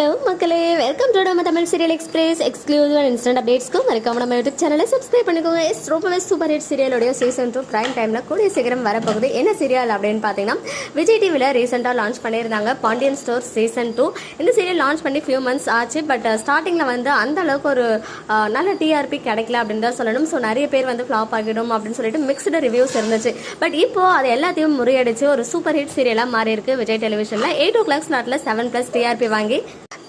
Hello மக்களே welcome to நம்ம Tamil serial express exclusive and instant அப்டேட்ஸ்க்கும் மறக்காம நம்ம யூடியூப் சேனலை சப்ஸ்கிரைப் பண்ணிக்கோங்க. எஸ் ரொம்பவே சூப்பர் ஹிட் சீரியலோடைய சீசன் டூ ப்ரைம் டைமில் கூடிய சீக்கிரம் வரப்போகுது. என்ன சீரியல் அப்படின்னு பார்த்தீங்கன்னா விஜய் டிவியில் ரீசெண்டாக லான்ச் பண்ணியிருந்தாங்க பாண்டியன் ஸ்டோர் சீசன் டூ இந்த சீரியல் லான்ச் பண்ணி ஃபியூ மந்த்ஸ் ஆச்சு பட் ஸ்டார்டிங்கில் uh, வந்து அந்த அளவுக்கு ஒரு uh, நல்ல டிஆர்பி கிடைக்கல அப்படின்னு தான் சொல்லணும். ஸோ நிறைய பேர் வந்து ஃப்ளாப் ஆகிடும் அப்படின்னு சொல்லிட்டு மிக்ஸ்டு ரிவ்யூஸ் இருந்துச்சு. பட் இப்போது அது எல்லாத்தையும் முறியடிச்சு ஒரு சூப்பர் ஹிட் சீரியலாக மாறி இருக்கு விஜய் டெலிவிஷனில் எயிட் ஓ கிளாக் ஸ்லாட்டில் செவன் ப்ளஸ் டிஆர்பி வாங்கி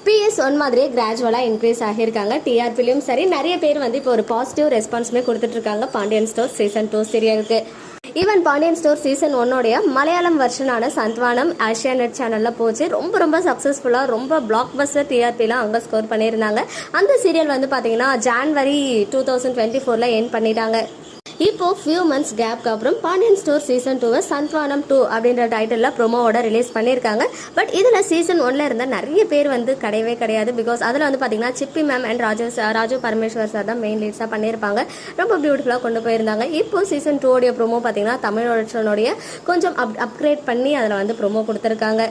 பிஎஸ் ஒன் மாதிரியே கிராஜுவலாக இன்க்ரீஸ் ஆகியிருக்காங்க. டிஆர்பிலையும் சரி நிறைய பேர் வந்து இப்போ ஒரு பாசிட்டிவ் ரெஸ்பான்ஸுமே கொடுத்துட்ருக்காங்க பாண்டியன் ஸ்டோர் சீசன் டூ சீரியலுக்கு ஈவன் பாண்டியன் ஸ்டோர் சீசன் ஒன்னோடைய மலையாளம் வெர்ஷனான சந்த்வானம் ஆசியா நெட் சேனலில் போச்சு. ரொம்ப ரொம்ப சக்ஸஸ்ஃபுல்லாக ரொம்ப பிளாக் பஸ்டர் டிஆர்பிலாம் அங்கே ஸ்கோர் பண்ணியிருந்தாங்க. அந்த சீரியல் வந்து பார்த்தீங்கன்னா ஜான்வரி டூ தௌசண்ட் டுவெண்ட்டி ஃபோரில் என் பண்ணிட்டாங்க. இப்போ ஃபியூ மந்த்ஸ் கேப்க்கு அப்புறம் பாண்டியன் ஸ்டோர் சீசன் டூவை சந்த்வானம் டூ அப்படின்ற டைட்டிலில் ப்ரோமோவோட ரிலீஸ் பண்ணியிருக்காங்க. பட் இதில் சீசன் ஒன்ல இருந்த நிறைய பேர் வந்து கிடையவே கிடையாது. பிகாஸ் அதில் வந்து பார்த்தீங்கன்னா Chippy ma'am and Raju Raju Parameswar sir தான் மெயின் லீட்ஸாக பண்ணியிருப்பாங்க. ரொம்ப பியூட்டிஃபுல்லாக கொண்டு போயிருந்தாங்க. இப்போ சீசன் டூ உடைய ப்ரோமோ பார்த்தீங்கன்னா தமிழோடைய கொஞ்சம் அப் அப்கிரேட் பண்ணி அதில் வந்து ப்ரோமோ கொடுத்துருக்காங்க.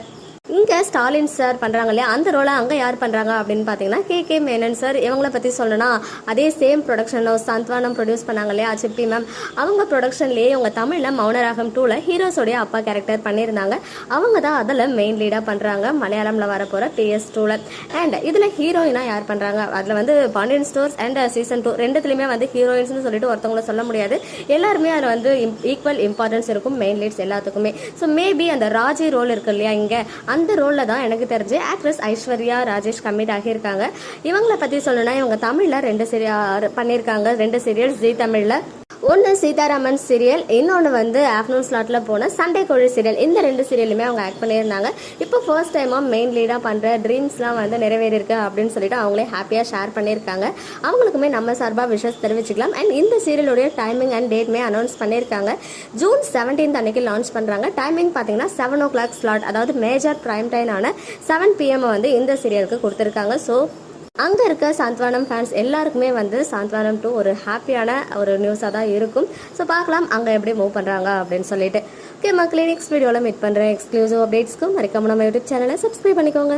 இங்கே ஸ்டாலின் சார் பண்ணுறாங்க இல்லையா? அந்த ரோலை அங்கே யார் பண்ணுறாங்க அப்படின்னு பார்த்தீங்கன்னா கே கே மேனன் சார். இவங்கள பற்றி சொல்லணும்னா அதே சேம் ப்ரொடக்ஷனில் சந்த்வானம் ப்ரொடியூஸ் பண்ணாங்க இல்லையா சிப்பி மேம் அவங்க ப்ரொடக்ஷன்லேயே இவங்க தமிழில் மௌனராகம் டூவில் ஹீரோஸோடைய அப்பா கேரக்டர் பண்ணியிருந்தாங்க. அவங்க தான் அதில் மெயின் லீடாக பண்ணுறாங்க மலையாளமில் வரப்போகிற பிஎஸ் டூவில் அண்ட் இதில் ஹீரோயினாக யார் பண்ணுறாங்க அதில் வந்து Pandian Stores and season two ரெண்டுத்துலையுமே வந்து ஹீரோயின்ஸ்னு சொல்லிட்டு ஒருத்தவங்கள சொல்ல முடியாது. எல்லாருமே அதில் வந்து ஈக்குவல் இம்பார்ட்டன்ஸ் இருக்கும் மெயின் லீட்ஸ் எல்லாத்துக்குமே. ஸோ மேபி அந்த ராஜி ரோல் இருக்கு இல்லையா இங்கே அந்த ரோலில் தான் எனக்கு தெரிஞ்சு ஆக்ட்ரஸ் ஐஸ்வர்யா ராஜேஷ் கம்மிட் ஆகியிருக்காங்க. இவங்களை பற்றி சொல்லணும்னா இவங்க தமிழில் ரெண்டு சீரியல் பண்ணியிருக்காங்க. ரெண்டு சீரியல் ஜி தமிழில் ஒன்று சீதாராமன் சீரியல் இன்னொன்று வந்து ஆஃப்டர்நூன் ஸ்லாட்டில் போன சண்டே கோழி சீரியல் இந்த ரெண்டு சீரியலுமே அவங்க ஆக்ட் பண்ணியிருந்தாங்க. இப்போ ஃபர்ஸ்ட் டைமாக மெயின் லீடாக பண்ணுற ட்ரீம்ஸ்லாம் வந்து நிறைவேறியிருக்கு அப்படின்னு சொல்லிட்டு அவங்களே ஹாப்பியாக ஷேர் பண்ணியிருக்காங்க. அவங்களுக்குமே நம்ம சார்பாக விஷஸ் தெரிவிச்சுக்கலாம். அண்ட் இந்த சீரியலுடைய டைமிங் அண்ட் டேட்மே அனௌன்ஸ் பண்ணியிருக்காங்க. ஜூன் செவன்டீன்த் அன்னைக்கு லான்ச் பண்ணுறாங்க டைமிங் பார்த்தீங்கன்னா செவன் ஓ கிளாக் ஸ்லாட் அதாவது மேஜர் ப்ரைம் டைனான செவன் பிஎம் வந்து இந்த சீரியலுக்கு கொடுத்துருக்காங்க. ஸோ அங்கே இருக்க சாந்த்வானம் ஃபேன்ஸ் எல்லாருக்குமே வந்து சாந்த்வானம் டூ ஒரு ஹாப்பியான ஒரு நியூஸாக தான் இருக்கும். ஸோ பார்க்கலாம் அங்கே எப்படி மூவ் பண்ணுறாங்க அப்படின்னு சொல்லிட்டு. ஓகே மக்களே நெக்ஸ்ட் வீடியோவில் மீட் பண்ணுறேன் எக்ஸ்க்ளூசிவ் அப்டேட்ஸ்க்கும் மறக்காம நம்ம யூடியூப் சேனலை சப்ஸ்கிரைப் பண்ணிக்கோங்க.